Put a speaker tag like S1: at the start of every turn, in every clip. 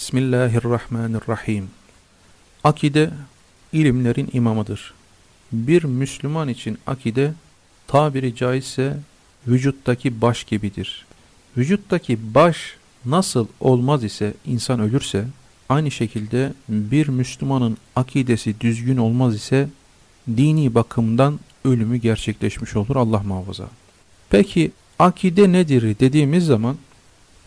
S1: Bismillahirrahmanirrahim. Akide ilimlerin imamıdır. Bir Müslüman için akide tabiri caizse vücuttaki baş gibidir. Vücuttaki baş nasıl olmaz ise insan ölürse aynı şekilde bir Müslümanın akidesi düzgün olmaz ise dini bakımdan ölümü gerçekleşmiş olur Allah muhafaza. Peki akide nedir dediğimiz zaman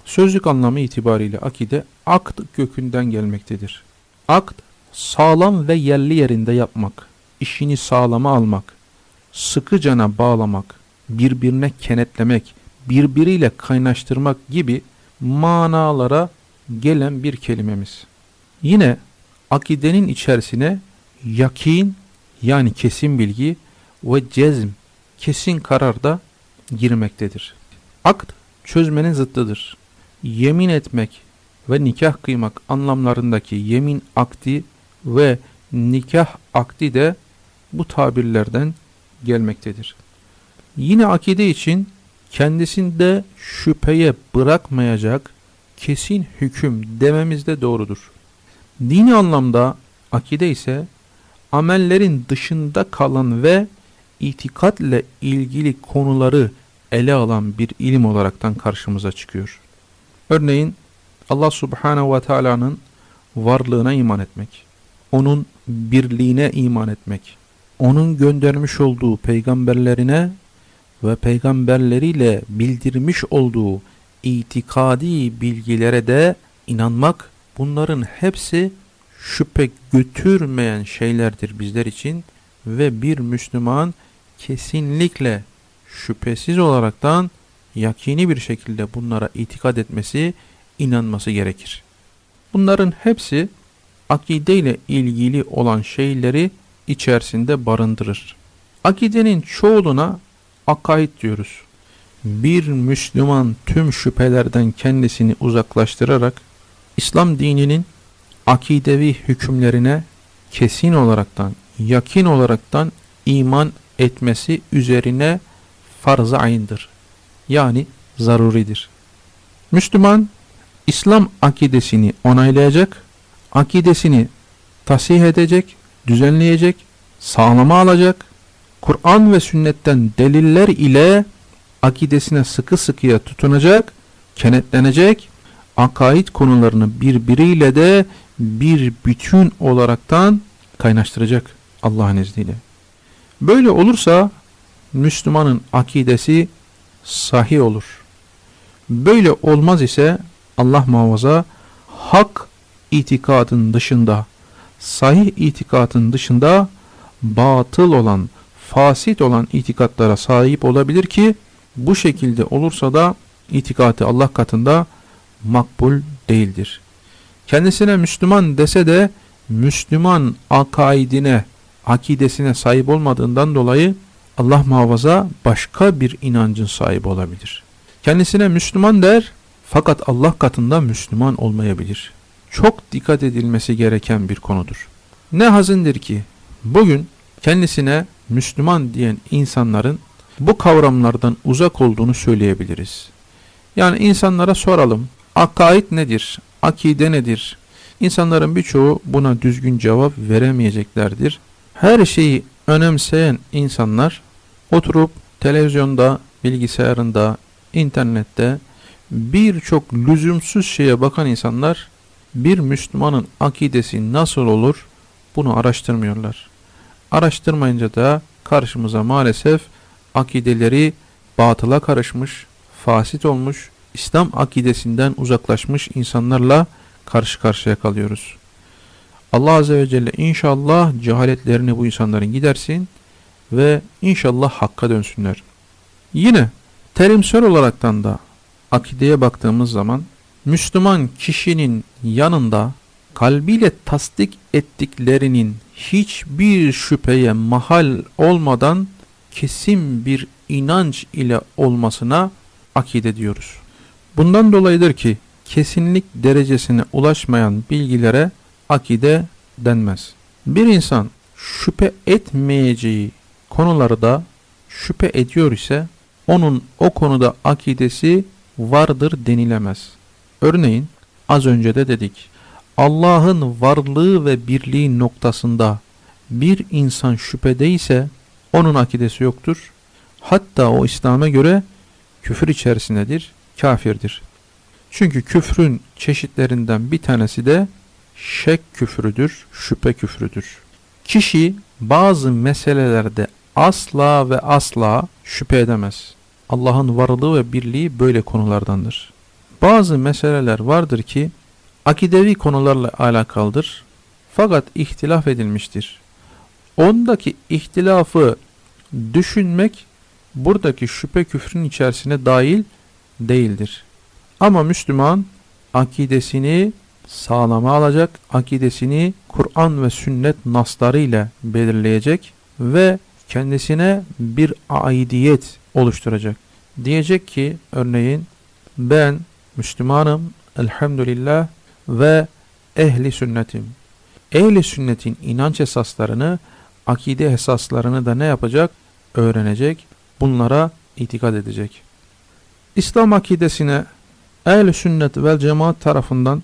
S1: sözlük anlamı itibariyle akide akt kökünden gelmektedir. Akt sağlam ve yerli yerinde yapmak, işini sağlama almak, sıkıcana bağlamak, birbirine kenetlemek, birbiriyle kaynaştırmak gibi manalara gelen bir kelimemiz. Yine akidenin içerisine yakin yani kesin bilgi ve cezm kesin karar da girmektedir. Akt çözmenin zıttıdır. Yemin etmek ve nikah kıymak anlamlarındaki yemin akdi ve nikah akdi de bu tabirlerden gelmektedir. Yine akide için kendisinde şüpheye bırakmayacak kesin hüküm dememiz de doğrudur. Dini anlamda akide ise amellerin dışında kalan ve itikatle ilgili konuları ele alan bir ilim olaraktan karşımıza çıkıyor. Örneğin Allah Subhanahu ve Taala'nın varlığına iman etmek, onun birliğine iman etmek, onun göndermiş olduğu peygamberlerine ve peygamberleriyle bildirmiş olduğu itikadi bilgilere de inanmak bunların hepsi şüphe götürmeyen şeylerdir bizler için ve bir Müslüman kesinlikle şüphesiz olaraktan yakini bir şekilde bunlara itikad etmesi, inanması gerekir. Bunların hepsi akide ile ilgili olan şeyleri içerisinde barındırır. Akidenin çoğuluna akaid diyoruz. Bir Müslüman tüm şüphelerden kendisini uzaklaştırarak İslam dininin akidevi hükümlerine kesin olaraktan, yakin olaraktan iman etmesi üzerine farz-ı ayındır. Yani zaruridir. Müslüman İslam akidesini onaylayacak, akidesini tasih edecek, düzenleyecek, sağlama alacak, Kur'an ve sünnetten deliller ile akidesine sıkı sıkıya tutunacak, kenetlenecek, akaid konularını birbiriyle de bir bütün olaraktan kaynaştıracak Allah'ın izniyle. Böyle olursa Müslümanın akidesi sahih olur. Böyle olmaz ise Allah muhafaza hak itikadın dışında, sahih itikadın dışında batıl olan, fasit olan itikatlara sahip olabilir ki bu şekilde olursa da itikatı Allah katında makbul değildir. Kendisine Müslüman dese de Müslüman akaidine, akidesine sahip olmadığından dolayı Allah muhafaza başka bir inancın sahibi olabilir. Kendisine Müslüman der fakat Allah katında Müslüman olmayabilir. Çok dikkat edilmesi gereken bir konudur. Ne hazindir ki bugün kendisine Müslüman diyen insanların bu kavramlardan uzak olduğunu söyleyebiliriz. Yani insanlara soralım. Akaid nedir? Akide nedir? İnsanların birçoğu buna düzgün cevap veremeyeceklerdir. Her şeyi önemseyen insanlar oturup televizyonda, bilgisayarında, internette birçok lüzumsuz şeye bakan insanlar bir Müslümanın akidesi nasıl olur bunu araştırmıyorlar. Araştırmayınca da karşımıza maalesef akideleri batıla karışmış, fasit olmuş, İslam akidesinden uzaklaşmış insanlarla karşı karşıya kalıyoruz. Allah Azze ve Celle inşallah cehaletlerini bu insanların gidersin ve inşallah hakka dönsünler. Yine terimsel olaraktan da akideye baktığımız zaman Müslüman kişinin yanında kalbiyle tasdik ettiklerinin hiçbir şüpheye mahal olmadan kesin bir inanç ile olmasına akide diyoruz. Bundan dolayıdır ki kesinlik derecesine ulaşmayan bilgilere akide denmez. Bir insan şüphe etmeyeceği konularda şüphe ediyor ise onun o konuda akidesi vardır denilemez. Örneğin az önce de dedik. Allah'ın varlığı ve birliği noktasında bir insan şüphedeyse onun akidesi yoktur. Hatta o İslam'a göre küfür içerisindedir, kafirdir. Çünkü küfrün çeşitlerinden bir tanesi de şek küfrüdür, şüphe küfrüdür. Kişi bazı meselelerde asla ve asla şüphe edemez. Allah'ın varlığı ve birliği böyle konulardandır. Bazı meseleler vardır ki akidevi konularla alakalıdır fakat ihtilaf edilmiştir. Ondaki ihtilafı düşünmek buradaki şüphe küfrün içerisine dahil değildir. Ama Müslüman akidesini sağlama alacak, akidesini Kur'an ve sünnet naslarıyla belirleyecek ve kendisine bir aidiyet oluşturacak. Diyecek ki örneğin ben Müslümanım elhamdülillah ve ehli sünnetim. Ehli sünnetin inanç esaslarını, akide esaslarını da ne yapacak? Öğrenecek, bunlara itikad edecek. İslam akidesine ehl sünnet vel cemaat tarafından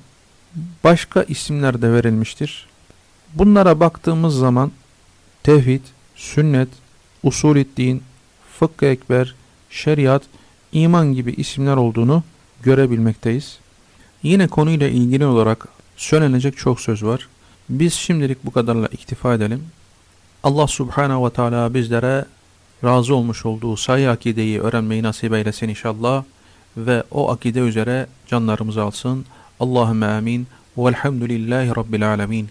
S1: başka isimler de verilmiştir. Bunlara baktığımız zaman tevhid, sünnet, usulü din, fıkh ekber, şeriat, iman gibi isimler olduğunu görebilmekteyiz. Yine konuyla ilgili olarak söylenecek çok söz var. Biz şimdilik bu kadarla iktifa edelim. Allah Subhanahu ve Teala bizlere razı olmuş olduğu sayı akideyi öğrenmeyi nasip eylesin inşallah ve o akide üzere canlarımızı alsın. اللهم آمين والحمد لله رب العالمين.